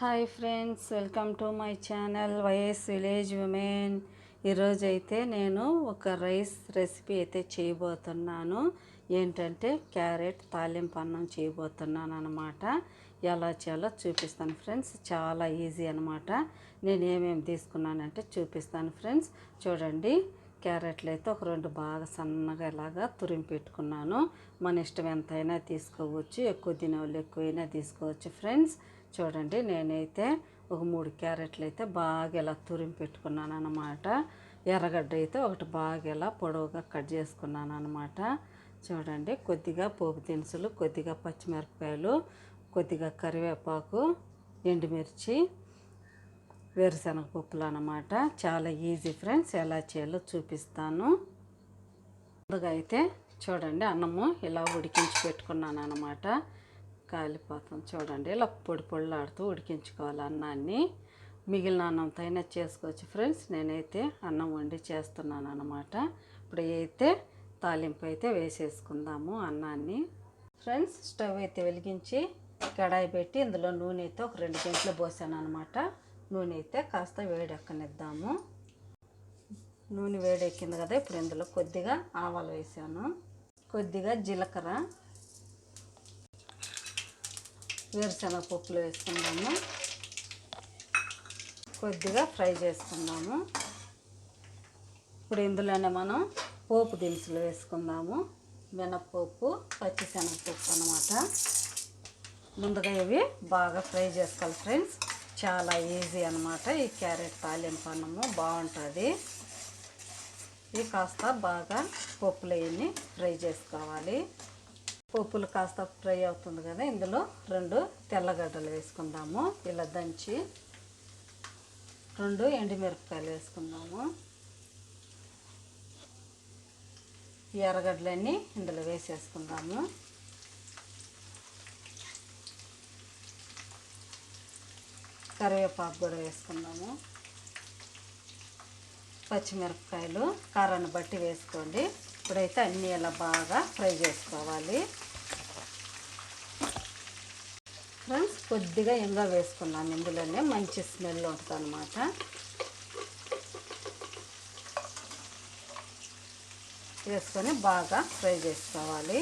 Hi friends welcome to my channel YS village women ఈరోజు అయితే నేను ఒక రైస్ రెసిపీ అయితే చేయబోతున్నాను. ఏంటంటే క్యారెట్ తాలింపు అన్నం చేయబోతున్నాను అనమాట ఎలా చేయాలో చూపిస్తాను ఫ్రెండ్స్. చాలా ఈజీ అనమాట నేను ఏమేమి తీసుకున్నానంటే చూపిస్తాను ఫ్రెండ్స్. చూడండి క్యారెట్లు అయితే ఒక రెండు బాగా సన్నగా ఇలాగా తురిమి పెట్టుకున్నాను. మన ఇష్టం ఎంతైనా తీసుకోవచ్చు ఎక్కువ తినేవాళ్ళు ఎక్కువైనా తీసుకోవచ్చు ఫ్రెండ్స్. చూడండి నేనైతే ఒక మూడు క్యారెట్లు అయితే బాగా ఇలా తురిమి పెట్టుకున్నాను అనమాట ఎర్రగడ్డ అయితే ఒకటి బాగా ఇలా పొడవుగా కట్ చేసుకున్నాను అనమాట చూడండి కొద్దిగా పోపు దినుసులు కొద్దిగా పచ్చిమిరపకాయలు కొద్దిగా కరివేపాకు ఎండుమిర్చి వేరుశనగ పప్పులు అనమాట చాలా ఈజీ ఫ్రెండ్స్ ఎలా చేయాలో చూపిస్తాను. ముందుగా అయితే చూడండి అన్నము ఇలా ఉడికించి పెట్టుకున్నాను అనమాట కాలిపోతుంది చూడండి. ఇలా పొడి పొడిలాడుతూ ఉడికించుకోవాలి అన్నాన్ని. మిగిలిన అన్నంతో అయినా చేసుకోవచ్చు ఫ్రెండ్స్. నేనైతే అన్నం వండి చేస్తున్నాను అనమాట ఇప్పుడు అయితే తాలింపు అయితే వేసేసుకుందాము అన్నాన్ని. ఫ్రెండ్స్ స్టవ్ అయితే వెలిగించి కడాయి పెట్టి ఇందులో నూనె అయితే ఒక రెండు గంటలు పోసాను అనమాట నూనె అయితే కాస్త వేడెక్కనిద్దాము. నూనె వేడెక్కింది కదా ఇప్పుడు ఇందులో కొద్దిగా ఆవాలు వేసాను. కొద్దిగా జీలకర్ర వేరుశనగ పప్పులు వేసుకుందాము. కొద్దిగా ఫ్రై చేసుకుందాము. ఇప్పుడు ఇందులోనే మనం పోపు దినుసులు వేసుకుందాము. మినప్పప్పు పచ్చిశనగపప్పు అనమాట ముందుగా ఇవి బాగా ఫ్రై చేసుకోవాలి ఫ్రెండ్స్. చాలా ఈజీ అనమాట ఈ క్యారెట్ తాలింపు అన్నము బాగుంటుంది. ఇవి కాస్త బాగా పప్పులు వేయని ఫ్రై చేసుకోవాలి. పప్పులు కాస్త ఫ్రై అవుతుంది కదా ఇందులో రెండు తెల్లగడ్డలు వేసుకుందాము. ఇలా దంచి రెండు ఎండుమిరపకాయలు వేసుకుందాము. ఈ ఎర్రగడ్డలన్నీ ఇందులో వేసేసుకుందాము. కరివేపాకు కూడా వేసుకుందాము. పచ్చిమిరపకాయలు కారాన్ని బట్టి వేసుకోండి. ఇప్పుడైతే అన్నీ ఇలా బాగా ఫ్రై చేసుకోవాలి. ఫ్రెండ్స్ కొద్దిగా ఇంకా వేసుకున్నాను. ఇందులోనే మంచి స్మెల్ ఉంటుంది అనమాట వేసుకొని బాగా ఫ్రై చేసుకోవాలి.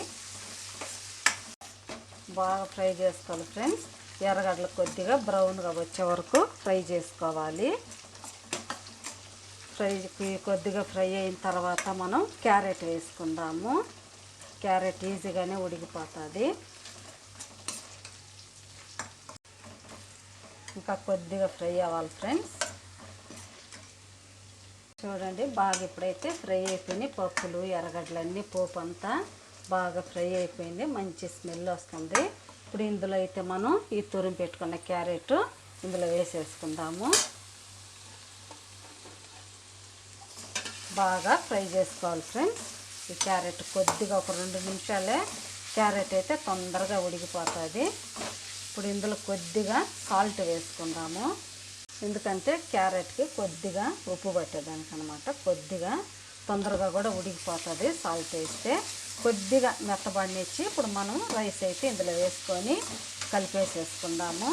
బాగా ఫ్రై చేసుకోవాలి ఫ్రెండ్స్. ఎర్రగడ్డలు కొద్దిగా బ్రౌన్గా వచ్చే వరకు ఫ్రై చేసుకోవాలి. ఫ్రై కొద్దిగా ఫ్రై అయిన తర్వాత మనం క్యారెట్ వేసుకుందాము. క్యారెట్ ఈజీగానే ఉడికిపోతుంది. ఇంకా కొద్దిగా ఫ్రై అవ్వాలి ఫ్రెండ్స్. చూడండి బాగా ఇప్పుడైతే ఫ్రై అయిపోయినాయి పప్పులు ఎర్రగడ్డలన్నీ పోపు అంతా బాగా ఫ్రై అయిపోయింది. మంచి స్మెల్ వస్తుంది. ఇప్పుడు ఇందులో అయితే మనం ఈ తురిమి పెట్టుకున్న క్యారెట్ ఇందులో వేసేసుకుందాము. బాగా ఫ్రై చేసుకోవాలి ఫ్రెండ్స్. ఈ క్యారెట్ కొద్దిగా ఒక రెండు నిమిషాలే క్యారెట్ అయితే తొందరగా ఉడికిపోతుంది. ఇప్పుడు ఇందులో కొద్దిగా సాల్ట్ వేసుకుందాము. ఎందుకంటే క్యారెట్కి కొద్దిగా ఉప్పు పట్టేదానికి అనమాట కొద్దిగా తొందరగా కూడా ఉడికిపోతుంది సాల్ట్ వేస్తే. కొద్దిగా మెత్తబడినిచ్చి ఇప్పుడు మనం రైస్ అయితే ఇందులో వేసుకొని కలిపేసేసుకుందాము.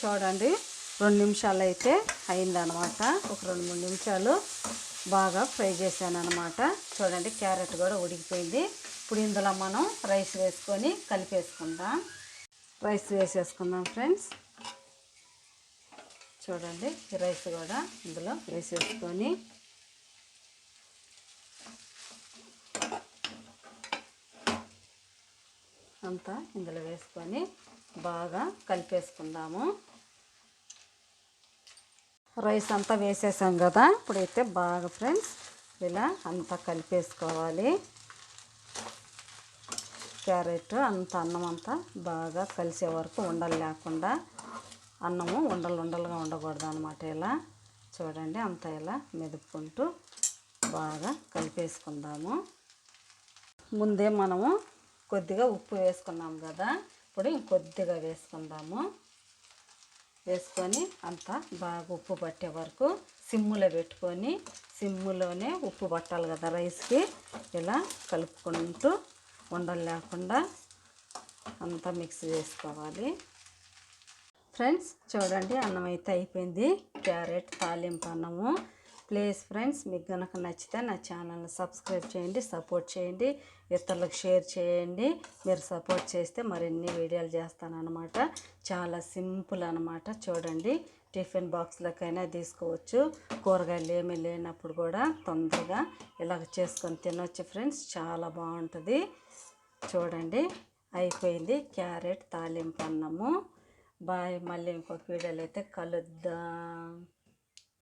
చూడండి. రెండు నిమిషాలు అయితే అయిందనమాట ఒక రెండు మూడు నిమిషాలు బాగా ఫ్రై చేశాను అనమాట చూడండి క్యారెట్ కూడా ఉడికిపోయింది. ఇప్పుడు ఇందులో మనం రైస్ వేసుకొని కలిపేసుకుందాం. రైస్ వేసేసుకుందాం ఫ్రెండ్స్. చూడండి ఈ రైస్ కూడా ఇందులో వేసేసుకొని. అంతా ఇందులో వేసుకొని బాగా కలిపేసుకుందాము. రైస్ అంతా వేసేసాం కదా. ఇప్పుడైతే బాగా ఫ్రెండ్స్ ఇలా అంతా కలిపేసుకోవాలి. క్యారెట్ అంత అన్నం అంతా బాగా కలిసే వరకు ఉండలు లేకుండా అన్నము ఉండలు ఉండలుగా ఉండకూడదు అనమాట ఇలా. చూడండి అంతా ఇలా మెదుపుకుంటూ బాగా కలిపేసుకుందాము. ముందే మనము కొద్దిగా ఉప్పు వేసుకున్నాం కదా. ఇప్పుడు ఇంకొద్దిగా వేసుకుందాము. వేసుకొని అంతా బాగా ఉప్పు పట్టే వరకు సిమ్ములో పెట్టుకొని సిమ్ములోనే ఉప్పు పట్టాలి కదా రైస్కి. ఇలా కలుపుకుంటూ ఉండలు లేకుండా అంతా మిక్స్ చేసుకోవాలి. ఫ్రెండ్స్ చూడండి అన్నం అయితే అయిపోయింది. క్యారెట్ తాలింపు అన్నము. ప్లీజ్ ఫ్రెండ్స్ మీకు కనుక నచ్చితే నా ఛానల్ని సబ్స్క్రైబ్ చేయండి సపోర్ట్ చేయండి ఇతరులకు షేర్ చేయండి. మీరు సపోర్ట్ చేస్తే మరిన్ని వీడియోలు చేస్తాను అనమాట చాలా సింపుల్ అనమాట చూడండి టిఫిన్ బాక్స్లకైనా తీసుకోవచ్చు. కూరగాయలు ఏమీ లేనప్పుడు కూడా తొందరగా ఇలాగ చేసుకొని తినొచ్చు ఫ్రెండ్స్. చాలా బాగుంటుంది. చూడండి అయిపోయింది. క్యారెట్ తాలింపు అన్నము. బాయ్ మళ్ళీ ఇంకొక వీడియోలో అయితే కలుద్దాం.